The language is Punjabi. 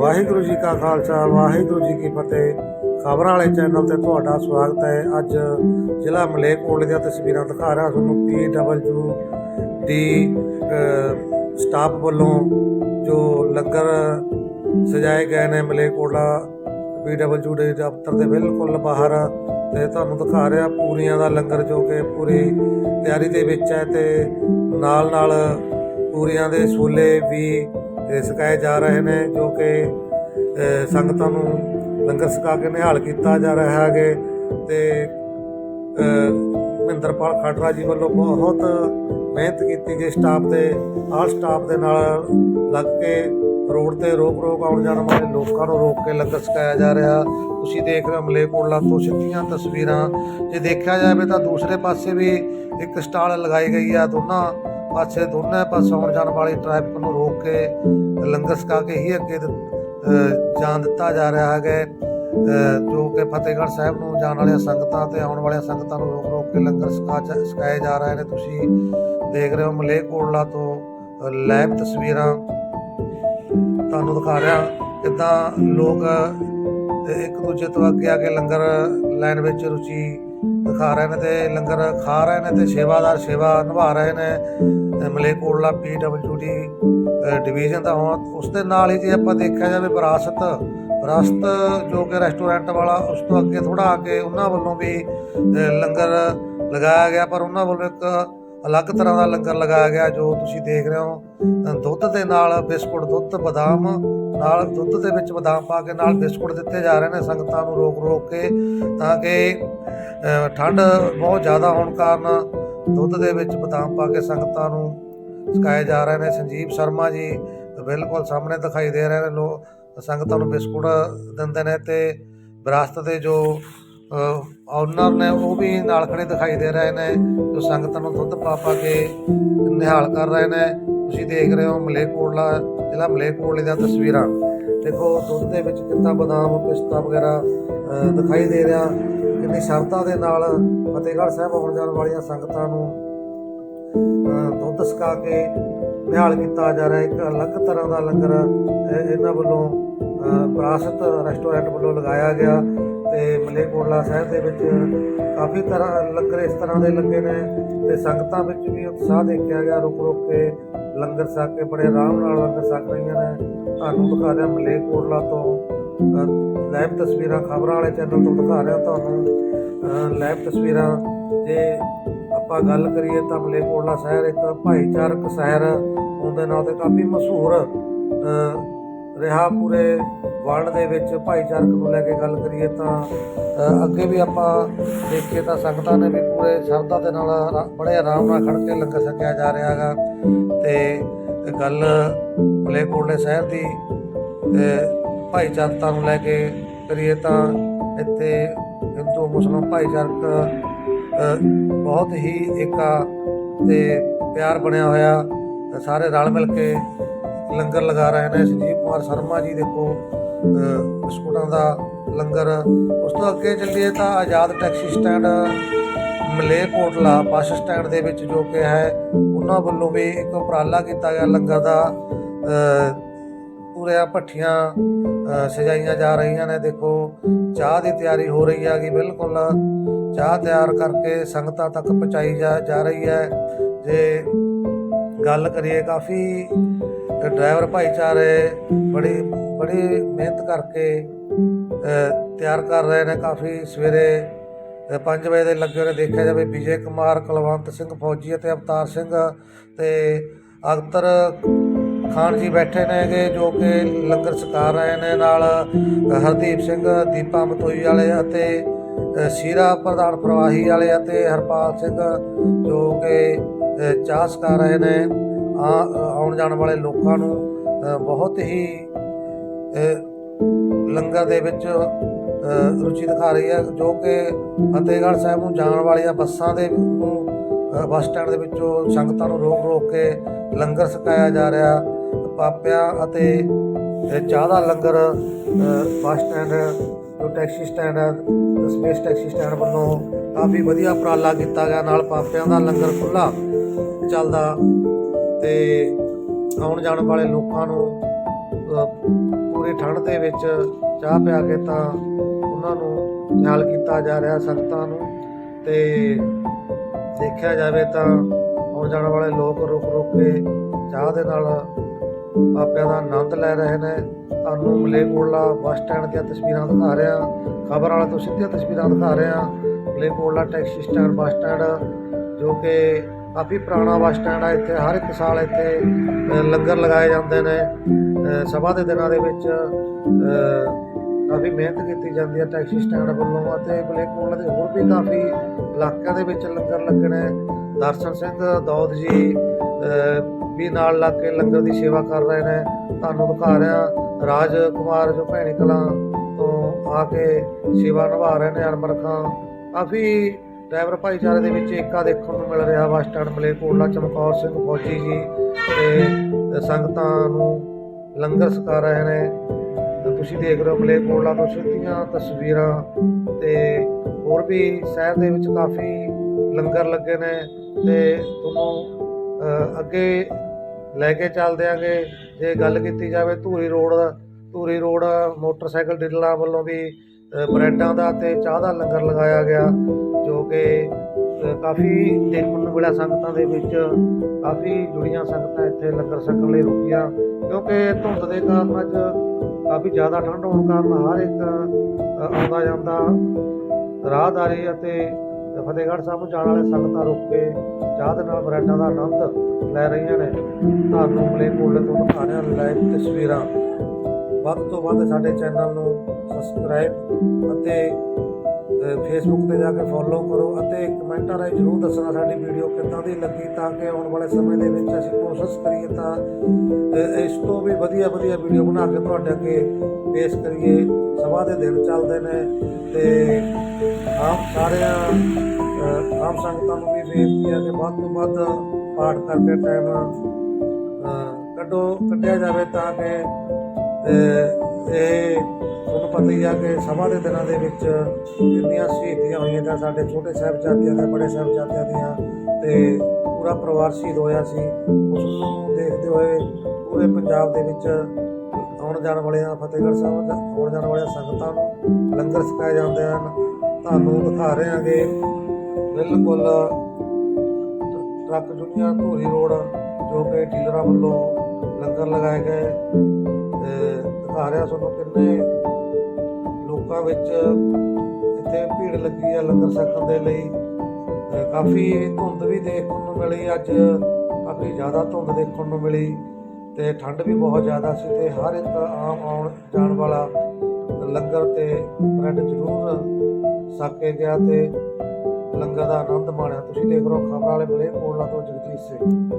ਵਾਹਿਗੁਰੂ ਜੀ ਕਾ ਖਾਲਸਾ, ਵਾਹਿਗੁਰੂ ਜੀ ਕੀ ਫਤਿਹ। ਖਬਰਾਂ ਵਾਲੇ ਚੈਨਲ ਤੇ ਤੁਹਾਡਾ ਸਵਾਗਤ ਹੈ। ਅੱਜ ਜ਼ਿਲ੍ਹਾ ਮਲੇਰਕੋਟਲੇ ਦੀਆਂ ਤਸਵੀਰਾਂ ਦਿਖਾ ਰਿਹਾ ਤੁਹਾਨੂੰ ਪੀਡਬਲਯੂ ਦੀ ਸਟਾਫ ਵੱਲੋਂ ਜੋ ਲੰਗਰ ਸਜਾਏ ਗਏ ਨੇ ਮਲੇਰਕੋਟਲਾ ਪੀਡਬਲਯੂ ਦੇ ਦਫ਼ਤਰ ਦੇ ਬਿਲਕੁਲ ਬਾਹਰ ਤੇ ਤੁਹਾਨੂੰ ਦਿਖਾ ਰਿਹਾ ਪੂਰੀਆਂ ਦਾ ਲੰਗਰ ਜੋ ਕਿ ਪੂਰੀ ਤਿਆਰੀ ਦੇ ਵਿੱਚ ਹੈ ਤੇ ਨਾਲ ਨਾਲ ਪੂਰੀਆਂ ਦੇ ਛੋਲੇ ਵੀ ਇਹ ਛਕਾਏ ਜਾ ਰਹੇ ਨੇ, ਜੋ ਕਿ ਸੰਗਤਾਂ ਨੂੰ ਲੰਗਰ ਛਕਾ ਕੇ ਨਿਹਾਲ ਕੀਤਾ ਜਾ ਰਿਹਾ ਹੈਗੇ ਤੇ ਮਹਿੰਦਰਪਾਲ ਖਾਟਰਾ ਜੀ ਵੱਲੋਂ ਬਹੁਤ ਮਿਹਨਤ ਕੀਤੀ ਗਈ ਸਟਾਫ ਦੇ ਆਲ ਸਟਾਫ ਦੇ ਨਾਲ ਲੱਗ ਕੇ ਰੋਡ ਤੇ ਰੋਕ ਰੋਕ ਆਉਣ ਜਾਣ ਵਾਲੇ ਲੋਕਾਂ ਨੂੰ ਰੋਕ ਕੇ ਲੰਗਰ ਛਕਾਇਆ ਜਾ ਰਿਹਾ। ਤੁਸੀਂ ਦੇਖ ਰਹੇ ਹੋ ਮਲੇਕੋਟਲਾ ਤੋਂ ਸਿੱਧੀਆਂ ਤਸਵੀਰਾਂ। ਜੇ ਦੇਖਿਆ ਜਾਵੇ ਤਾਂ ਦੂਸਰੇ ਪਾਸੇ ਵੀ ਇੱਕ ਸਟਾਲ ਲਗਾਈ ਗਈ ਆ, ਦੋਨਾਂ ਪਾਸੇ ਦੋਨੇ ਪਾਸੇ ਆਉਣ ਜਾਣ ਵਾਲੀ ਟ੍ਰੈਫਿਕ ਨੂੰ ਰੋਕ ਕੇ ਲੰਗਰ ਛਕਾ ਕੇ ਹੀ ਅੱਗੇ ਜਾਣ ਦਿੱਤਾ ਜਾ ਰਿਹਾ ਹੈ। ਜੋ ਕਿ ਫਤਿਹਗੜ੍ਹ ਸਾਹਿਬ ਨੂੰ ਜਾਣ ਵਾਲੀਆਂ ਸੰਗਤਾਂ ਤੇ ਆਉਣ ਵਾਲੀਆਂ ਸੰਗਤਾਂ ਨੂੰ ਰੋਕ ਰੋਕ ਕੇ ਲੰਗਰ ਛਕਾ ਚ- ਛਕਾਏ ਜਾ ਰਹੇ ਨੇ। ਤੁਸੀਂ ਦੇਖ ਰਹੇ ਹੋ ਮਲੇਰਕੋਟਲਾ ਤੋਂ ਲਾਈਵ ਤਸਵੀਰਾਂ ਤੁਹਾਨੂੰ ਦਿਖਾ ਰਿਹਾ। ਕਿੱਦਾਂ ਲੋਕ ਇੱਕ ਦੂਜੇ ਤੋਂ ਅੱਗੇ ਆ ਕੇ ਲੰਗਰ ਲਾਈਨ ਵਿੱਚ ਰੁਚੀ ਦਿਖਾ ਰਹੇ ਨੇ ਤੇ ਲੰਗਰ ਖਾ ਰਹੇ ਨੇ ਤੇ ਸੇਵਾਦਾਰ ਸੇਵਾ ਨਿਭਾ ਰਹੇ ਨੇ। ਅ, ਮਲੇਰਕੋਟਲਾ ਪੀਡਬਲਯੂਡੀ ਡਿਵੀਜ਼ਨ ਦਾ ਹੋਣ ਉਸ ਦੇ ਨਾਲ ਹੀ ਜੇ ਆਪਾਂ ਦੇਖਿਆ ਜਾਵੇ ਵਿਰਾਸਤ ਵਿਰਾਸਤ ਜੋ ਕਿ ਰੈਸਟੋਰੈਂਟ ਵਾਲਾ ਉਸ ਤੋਂ ਅੱਗੇ ਥੋੜਾ ਆ ਕੇ ਉਹਨਾਂ ਵੱਲੋਂ ਵੀ ਲੰਗਰ ਲਗਾਇਆ ਗਿਆ ਪਰ ਉਹਨਾਂ ਵੱਲੋਂ ਇੱਕ ਅਲੱਗ ਤਰ੍ਹਾਂ ਦਾ ਲੰਗਰ ਲਗਾਇਆ ਗਿਆ ਜੋ ਤੁਸੀਂ ਦੇਖ ਰਹੇ ਹੋ। ਦੁੱਧ ਦੇ ਨਾਲ ਬਿਸਕੁਟ ਦੁੱਧ ਬਦਾਮ ਨਾਲ ਦੁੱਧ ਦੇ ਵਿੱਚ ਬਦਾਮ ਪਾ ਕੇ, ਨਾਲ ਬਿਸਕੁਟ ਦਿੱਤੇ ਜਾ ਰਹੇ ਨੇ ਸੰਗਤਾਂ ਨੂੰ ਰੋਕ ਰੋਕ ਕੇ, ਤਾਂ ਕਿ ਠੰਡ ਬਹੁਤ ਜ਼ਿਆਦਾ ਹੋਣ ਕਾਰਨ ਦੁੱਧ ਦੇ ਵਿੱਚ ਬਦਾਮ ਪਾ ਕੇ ਸੰਗਤਾਂ ਨੂੰ ਸਿਖਾਏ ਜਾ ਰਹੇ ਨੇ। ਸੰਜੀਵ ਸ਼ਰਮਾ ਜੀ ਬਿਲਕੁਲ ਸਾਹਮਣੇ ਦਿਖਾਈ ਦੇ ਰਹੇ ਨੇ। ਲੋ, ਸੰਗਤਾਂ ਨੂੰ ਬਿਸਕੁਟ ਦਿੰਦੇ ਨੇ ਤੇ ਵਿਰਾਸਤ ਦੇ ਜੋ ਓਨਰ ਨੇ ਉਹ ਵੀ ਨਾਲ ਖੜੇ ਦਿਖਾਈ ਦੇ ਰਹੇ ਨੇ, ਜੋ ਸੰਗਤਾਂ ਨੂੰ ਦੁੱਧ ਪਾ ਪਾ ਕੇ ਨਿਹਾਲ ਕਰ ਰਹੇ ਨੇ। ਤੁਸੀਂ ਦੇਖ ਰਹੇ ਹੋ ਮਲੇਕੋਟਲਾ ਜ਼ਿਲ੍ਹਾ ਮਲੇਰਕੋਟਲੇ ਦੀਆਂ ਤਸਵੀਰਾਂ। ਦੇਖੋ, ਦੁੱਧ ਦੇ ਵਿੱਚ ਕਿੰਨਾ ਬਦਾਮ, ਪਿਸਤਾ ਵਗੈਰਾ ਦਿਖਾਈ ਦੇ ਰਿਹਾ। ਕਿੰਨੀ ਸ਼ਰਧਾ ਦੇ ਨਾਲ ਫਤਿਹਗੜ੍ਹ ਸਾਹਿਬ ਆਉਣ ਜਾਣ ਵਾਲੀਆਂ ਸੰਗਤਾਂ ਨੂੰ ਦੁੱਧ ਸਕਾ ਕੇ ਨਿਹਾਲ ਕੀਤਾ ਜਾ ਰਿਹਾ। ਇੱਕ ਅਲੱਗ ਤਰ੍ਹਾਂ ਦਾ ਲੰਗਰ ਇਹਨਾਂ ਵੱਲੋਂ ਵਿਰਾਸਤ ਰੈਸਟੋਰੈਂਟ ਵੱਲੋਂ ਲਗਾਇਆ ਗਿਆ। ਤੇ ਮਲੇਕੋਟਲਾ ਸਾਹਿਬ ਦੇ ਵਿੱਚ ਕਾਫੀ ਤਰ੍ਹਾਂ ਲੰਗਰ ਇਸ ਤਰ੍ਹਾਂ ਦੇ ਲੱਗੇ ਨੇ ਤੇ ਸੰਗਤਾਂ ਵਿੱਚ ਵੀ ਉਤਸ਼ਾਹ ਦੇਖਿਆ ਗਿਆ, ਰੁਕ ਰੁਕ ਕੇ ਲੰਗਰ ਛਕ ਕੇ ਬੜੇ ਆਰਾਮ ਨਾਲ ਲੰਗਰ ਛਕ ਰਹੀਆਂ ਨੇ। ਤੁਹਾਨੂੰ ਦਿਖਾ ਰਿਹਾ ਮਲੇਕੋਟਲਾ ਤੋਂ ਲਾਈਵ ਤਸਵੀਰਾਂ ਖਬਰਾਂ ਵਾਲੇ ਚੈਨਲ ਤੋਂ ਦਿਖਾ ਰਿਹਾ ਤੁਹਾਨੂੰ। ਲਾਈਵ ਤਸਵੀਰਾਂ, ਜੇ ਆਪਾਂ ਗੱਲ ਕਰੀਏ ਤਾਂ ਮਲੇਕੋਟਲਾ ਸ਼ਹਿਰ ਇੱਕ ਭਾਈਚਾਰਕ ਸ਼ਹਿਰ ਹੋਣ ਦੇ ਨਾਂ ਤੇ ਕਾਫੀ ਮਸ਼ਹੂਰ ਰਿਹਾ ਪੂਰੇ ਵਰਲਡ ਦੇ ਵਿੱਚ ਭਾਈਚਾਰਕ ਨੂੰ ਲੈ ਕੇ ਗੱਲ ਕਰੀਏ ਤਾਂ ਅੱਗੇ ਵੀ ਆਪਾਂ ਦੇਖੀਏ ਤਾਂ ਸੰਗਤਾਂ ਨੇ ਵੀ ਪੂਰੇ ਸ਼ਰਧਾ ਦੇ ਨਾਲ ਬੜੇ ਆਰਾਮ ਨਾਲ ਖੜ ਕੇ ਲੰਗਰ ਛਕਿਆ ਜਾ ਰਿਹਾ ਹੈਗਾ। ਤੇ ਗੱਲ ਮਲੇਕੋਟਲੇ ਸ਼ਹਿਰ ਦੀ ਅ, ਭਾਈਚਾਰਕਤਾ ਨੂੰ ਲੈ ਕੇ ਕਰੀਏ ਤਾਂ ਇੱਥੇ ਹਿੰਦੂ ਮੁਸਲਮਾਨ ਭਾਈਚਾਰਕ ਬਹੁਤ ਹੀ ਏਕਾ ਤੇ ਪਿਆਰ ਬਣਿਆ ਹੋਇਆ ਸਾਰੇ ਰਲ ਮਿਲ ਕੇ ਲੰਗਰ ਲਗਾ ਰਹੇ ਨੇ। ਸੰਜੀਵ ਕੁਮਾਰ ਸ਼ਰਮਾ ਜੀ ਦੇਖੋ ਬਿਸਕੁਟਾਂ ਦਾ ਲੰਗਰ। ਉਸ ਤੋਂ ਅੱਗੇ ਚੱਲੀਏ ਤਾਂ Azad taxi stand Malerkotla bus stand ਦੇ ਵਿੱਚ ਜੋ ਕਿ ਹੈ ਉਹਨਾਂ ਵੱਲੋਂ ਵੀ ਇੱਕ ਉਪਰਾਲਾ ਕੀਤਾ ਗਿਆ ਲੰਗਰ ਦਾ। ਅ, ਪੂਰੀਆਂ ਭੱਠੀਆਂ ਸਜਾਈਆਂ ਜਾ ਰਹੀਆਂ ਨੇ। ਦੇਖੋ ਚਾਹ ਦੀ ਤਿਆਰੀ ਹੋ ਰਹੀ ਹੈਗੀ ਬਿਲਕੁਲ। ਚਾਹ ਤਿਆਰ ਕਰਕੇ ਸੰਗਤਾਂ ਤੱਕ ਪਹੁੰਚਾਈ ਜਾ ਜਾ ਰਹੀ ਹੈ। ਜੇ ਗੱਲ ਕਰੀਏ ਕਾਫੀ ਡਰਾਈਵਰ ਭਾਈਚਾਰੇ ਬੜੀ ਬੜੀ ਮਿਹਨਤ ਕਰਕੇ ਤਿਆਰ ਕਰ ਰਹੇ ਨੇ ਕਾਫੀ ਸਵੇਰੇ 5 ਵਜੇ ਦੇ ਲੱਗੇ ਹੋਏ ਦੇਖਿਆ ਜਾਵੇ ਵਿਜੇ ਕੁਮਾਰ, ਕੁਲਵੰਤ ਸਿੰਘ ਫੌਜੀ ਅਤੇ ਅਵਤਾਰ ਸਿੰਘ ਤੇ ਅਖਤਰ ਖਾਨ ਜੀ ਬੈਠੇ ਨੇਗੇ ਜੋ ਕਿ ਲੰਗਰ ਛਕਾ ਰਹੇ ਨੇ ਨਾਲ ਹਰਦੀਪ ਸਿੰਘ, ਦੀਪਾ ਮਤੋਈ ਵਾਲੇ ਅਤੇ ਸ਼ੀਰਾ ਪ੍ਰਧਾਨ ਪ੍ਰਵਾਹੀ ਵਾਲੇ ਅਤੇ ਹਰਪਾਲ ਸਿੰਘ ਜੋ ਕਿ ਚਾਹ ਛਕਾ ਰਹੇ ਨੇ। ਆ- ਆਉਣ ਜਾਣ ਵਾਲੇ ਲੋਕਾਂ ਨੂੰ ਬਹੁਤ ਹੀ ਲੰਗਰ ਦੇ ਵਿੱਚ ਰੁਚੀ ਦਿਖਾ ਰਹੀ ਹੈ, ਜੋ ਕਿ ਫਤਿਹਗੜ੍ਹ ਸਾਹਿਬ ਨੂੰ ਜਾਣ ਵਾਲੀਆਂ ਬੱਸਾਂ ਦੇ ਨੂੰ ਬੱਸ ਸਟੈਂਡ ਦੇ ਵਿੱਚੋਂ ਸੰਗਤਾਂ ਨੂੰ ਰੋਕ ਰੋਕ ਕੇ ਲੰਗਰ ਛਕਾਇਆ ਜਾ ਰਿਹਾ। ਪਾਪਿਆਂ ਅਤੇ ਚਾਹ ਦਾ ਲੰਗਰ ਬੱਸ ਸਟੈਂਡ, ਜੋ ਟੈਕਸੀ ਸਟੈਂਡ ਹੈ ਸਪੇਸ ਟੈਕਸੀ ਸਟੈਂਡ ਵੱਲੋਂ ਕਾਫੀ ਵਧੀਆ ਉਪਰਾਲਾ ਕੀਤਾ ਗਿਆ। ਨਾਲ ਪਾਪਿਆਂ ਦਾ ਲੰਗਰ ਖੁੱਲਾ ਚੱਲਦਾ ਤੇ ਆਉਣ ਜਾਣ ਵਾਲੇ ਲੋਕਾਂ ਨੂੰ ਠੰਡ ਦੇ ਵਿੱਚ ਚਾਹ ਪਿਆ ਕੇ ਤਾਂ ਉਹਨਾਂ ਨੂੰ ਨਿਹਾਲ ਕੀਤਾ ਜਾ ਰਿਹਾ ਸੰਗਤਾਂ ਨੂੰ ਤੇ ਦੇਖਿਆ ਜਾਵੇ ਤਾਂ ਆਉਣ ਜਾਣ ਵਾਲੇ ਲੋਕ ਰੁਕ ਰੁਕ ਕੇ ਚਾਹ ਦੇ ਨਾਲ ਆਪਿਆਂ ਦਾ ਆਨੰਦ ਲੈ ਰਹੇ ਨੇ। ਤੁਹਾਨੂੰ ਮਲੇਕੋਟਲਾ ਬੱਸ ਸਟੈਂਡ ਦੀਆਂ ਤਸਵੀਰਾਂ ਦਿਖਾ ਰਿਹਾ। ਖਬਰ ਵਾਲੇ ਤੋਂ ਸਿੱਧੀਆਂ ਤਸਵੀਰਾਂ ਦਿਖਾ ਰਿਹਾ। Malerkotla taxi stand bus stand, ਜੋ ਕਿ ਕਾਫੀ ਪੁਰਾਣਾ ਬੱਸ ਸਟੈਂਡ ਹੈ ਇੱਥੇ ਹਰ ਇੱਕ ਸਾਲ ਇੱਥੇ ਲੰਗਰ ਲਗਾਏ ਜਾਂਦੇ ਨੇ। ਸਭਾ ਦੇ ਦਿਨਾਂ ਦੇ ਵਿੱਚ ਕਾਫੀ ਮਿਹਨਤ ਕੀਤੀ ਜਾਂਦੀ ਹੈ ਟੈਕਸੀ ਸਟੈਂਡ ਵੱਲੋਂ ਅਤੇ ਮਲੇਕੋਟਲਾ ਦੇ ਹੋਰ ਵੀ ਕਾਫੀ ਇਲਾਕਿਆਂ ਦੇ ਵਿੱਚ ਲੰਗਰ ਲੱਗਣੇ। ਦਰਸ਼ਨ ਸਿੰਘ ਦੌਦ ਜੀ ਵੀ ਨਾਲ ਲੱਗ ਕੇ ਲੰਗਰ ਦੀ ਸੇਵਾ ਕਰ ਰਹੇ ਨੇ। ਤੁਹਾਨੂੰ ਦਿਖਾ ਰਿਹਾ ਰਾਜ ਕੁਮਾਰ ਜੋ ਭੈਣੀ ਕਲਾਂ ਤੋਂ ਆ ਕੇ ਸੇਵਾ ਨਿਭਾ ਰਹੇ ਨੇ ਅਨਮਰਖਾਂ ਕਾਫੀ ਡਰਾਈਵਰ ਭਾਈਚਾਰੇ ਦੇ ਵਿੱਚ ਏਕਾ ਦੇਖਣ ਨੂੰ ਮਿਲ ਰਿਹਾ। ਬੱਸ ਸਟੈਂਡ ਮਲੇਰਕੋਟਲਾ ਚਮਕੌਰ ਸਿੰਘ ਫੌਜੀ ਜੀ ਤੇ ਸੰਗਤਾਂ ਨੂੰ ਲੰਗਰ ਛਕਾ ਰਹੇ ਨੇ। ਤੁਸੀਂ ਦੇਖ ਰਹੇ ਹੋ ਮਲੇਰਕੋਟਲਾ ਤੋਂ ਸਿੱਧੀਆਂ ਤਸਵੀਰਾਂ ਤੇ ਹੋਰ ਵੀ ਸ਼ਹਿਰ ਦੇ ਵਿੱਚ ਕਾਫੀ ਲੰਗਰ ਲੱਗੇ ਨੇ ਤੇ ਤੁਹਾਨੂੰ ਅੱਗੇ ਲੈ ਕੇ ਚੱਲਦੇ ਆਂਗੇ। ਜੇ ਗੱਲ ਕੀਤੀ ਜਾਵੇ Dhuri road Dhuri road motorcycle ਡੀਲਰਾਂ ਵੱਲੋਂ ਵੀ ਅ, ਬ੍ਰੈਡਾਂ ਦਾ ਤੇ ਚਾਹ ਦਾ ਲੰਗਰ ਲਗਾਇਆ ਗਿਆ ਜੋ ਕਿ ਕਾਫੀ ਦੇਖਣ ਨੂੰ ਮਿਲਿਆ ਸੰਗਤਾਂ ਦੇ ਵਿੱਚ ਕਾਫੀ ਜੁੜੀਆਂ ਸੰਗਤਾਂ ਇੱਥੇ ਲੰਗਰ ਛਕਣ ਲਈ ਰੁਕੀਆਂ। ਕਿਉਂਕਿ ਧੁੰਦ ਦੇ ਕਾਰਨ ਅੱਜ ਕਾਫੀ ਜ਼ਿਆਦਾ ਠੰਡ ਹੋਣ ਕਾਰਨ ਹਰ ਇੱਕ ਆਉਂਦਾ ਜਾਂਦਾ ਰਾਹਦਾਰੀ ਅਤੇ ਫਤਿਹਗੜ੍ਹ ਸਾਹਿਬ ਨੂੰ ਜਾਣ ਵਾਲੇ ਸੰਗਤਾਂ ਰੁਕ ਕੇ ਚਾਹ ਦੇ ਨਾਲ ਬਰੈਡਾਂ ਦਾ ਆਨੰਦ ਲੈ ਰਹੀਆਂ ਨੇ। ਤੁਹਾਨੂੰ ਮਲੇਰਕੋਟਲੇ ਤੋਂ ਦਿਖਾ ਰਿਹਾ ਲਾਈਵ ਤਸਵੀਰਾਂ। ਵੱਧ ਤੋਂ ਵੱਧ ਸਾਡੇ ਚੈਨਲ ਨੂੰ ਸਬਸਕ੍ਰਾਈਬ ਅਤੇ ਫੇਸਬੁੱਕ ਤੇ ਜਾ ਕੇ ਫੋਲੋ ਕਰੋ ਅਤੇ ਕਮੈਂਟਾਂ ਰਾਹੀਂ ਜਰੂਰ ਦੱਸਣਾ ਸਾਡੀ ਵੀਡੀਓ ਕਿੱਦਾਂ ਦੀ ਲੱਗੀ ਤਾਂ ਕਿ ਆਉਣ ਵਾਲੇ ਸਮੇਂ ਦੇ ਵਿੱਚ ਅਸੀਂ ਕੋਸ਼ਿਸ਼ ਕਰੀਏ ਤਾਂ ਇਸ ਤੋਂ ਵੀ ਵਧੀਆ ਵਧੀਆ ਵੀਡੀਓ ਬਣਾ ਕੇ ਤੁਹਾਡੇ ਅੱਗੇ ਪੇਸ਼ ਕਰੀਏ। ਸਭਾ ਦੇ ਦਿਨ ਚੱਲਦੇ ਨੇ ਤੇ ਆਪ ਸਾਰਿਆਂ ਆਮ ਸੰਗਤਾਂ ਨੂੰ ਵੀ ਬੇਨਤੀ ਹੈ ਕਿ ਵੱਧ ਤੋਂ ਵੱਧ ਪਾਠ ਕਰਕੇ ਟਾਈਮ ਕੱਢੋ, ਕੱਢਿਆ ਜਾਵੇ ਤਾਂ ਕਿ ਇਹ ਤੁਹਾਨੂੰ ਪਤਾ ਹੀ ਆ ਕਿ ਸਭਾ ਦੇ ਦਿਨਾਂ ਦੇ ਵਿੱਚ ਕਿੰਨੀਆਂ ਸ਼ਹੀਦੀਆਂ ਹੋਈਆਂ ਤਾਂ ਸਾਡੇ ਛੋਟੇ ਸਾਹਿਬਜ਼ਾਦਿਆਂ ਦੇ ਬੜੇ ਸਾਹਿਬਜ਼ਾਦਿਆਂ ਦੀਆਂ ਤੇ ਪੂਰਾ ਪਰਿਵਾਰ ਸ਼ਹੀਦ ਹੋਇਆ ਸੀ। ਉਸ ਨੂੰ ਦੇਖਦੇ ਹੋਏ ਪੂਰੇ ਪੰਜਾਬ ਦੇ ਵਿੱਚ ਆਉਣ ਜਾਣ ਵਾਲਿਆਂ, ਫਤਿਹਗੜ੍ਹ ਸਾਹਿਬ ਦਾ ਆਉਣ ਜਾਣ ਵਾਲੀਆਂ ਸੰਗਤਾਂ ਨੂੰ ਲੰਗਰ ਛਕਾਏ ਜਾਂਦੇ ਹਨ। ਤੁਹਾਨੂੰ ਦਿਖਾ ਰਹੇ ਹਾਂਗੇ, ਬਿਲਕੁਲ ਟਰੱਕ ਜੁਨੀਆ ਧੂਰੀ ਰੋਡ ਜੋ ਕਿ ਡੀਲਰਾਂ ਵੱਲੋਂ ਲੰਗਰ ਲਗਾਏ ਗਏ। ਦਿਖਾ ਰਿਹਾ ਤੁਹਾਨੂੰ ਕਿੰਨੇ ਲੋਕਾਂ ਵਿੱਚ ਇੱਥੇ ਭੀੜ ਲੱਗੀ ਆ ਲੰਗਰ ਛਕਣ ਦੇ ਲਈ। ਕਾਫੀ ਧੁੰਦ ਵੀ ਦੇਖਣ ਨੂੰ ਮਿਲੀ ਅੱਜ। ਕਾਫੀ ਜ਼ਿਆਦਾ ਧੁੰਦ ਦੇਖਣ ਨੂੰ ਮਿਲੀ ਤੇ ਠੰਡ ਵੀ ਬਹੁਤ ਜ਼ਿਆਦਾ ਸੀ ਤੇ ਹਰ ਇੱਕ ਆਮ ਆਉਣ ਜਾਣ ਵਾਲਾ ਲੰਗਰ ਤੇ ਬ੍ਰੈਡ ਜ਼ਰੂਰ ਸਾਕੇ ਗਿਆ ਤੇ ਲੰਗਰ ਦਾ ਆਨੰਦ ਮਾਣਿਆ। ਤੁਸੀਂ ਦੇਖ ਰਹੇ ਹੋ ਖਬਰਾਂ ਵਾਲੇ ਬਲੇ ਕੋਲਾ ਤੋਂ ਜਗਜੀਤ ਸਿੰਘ।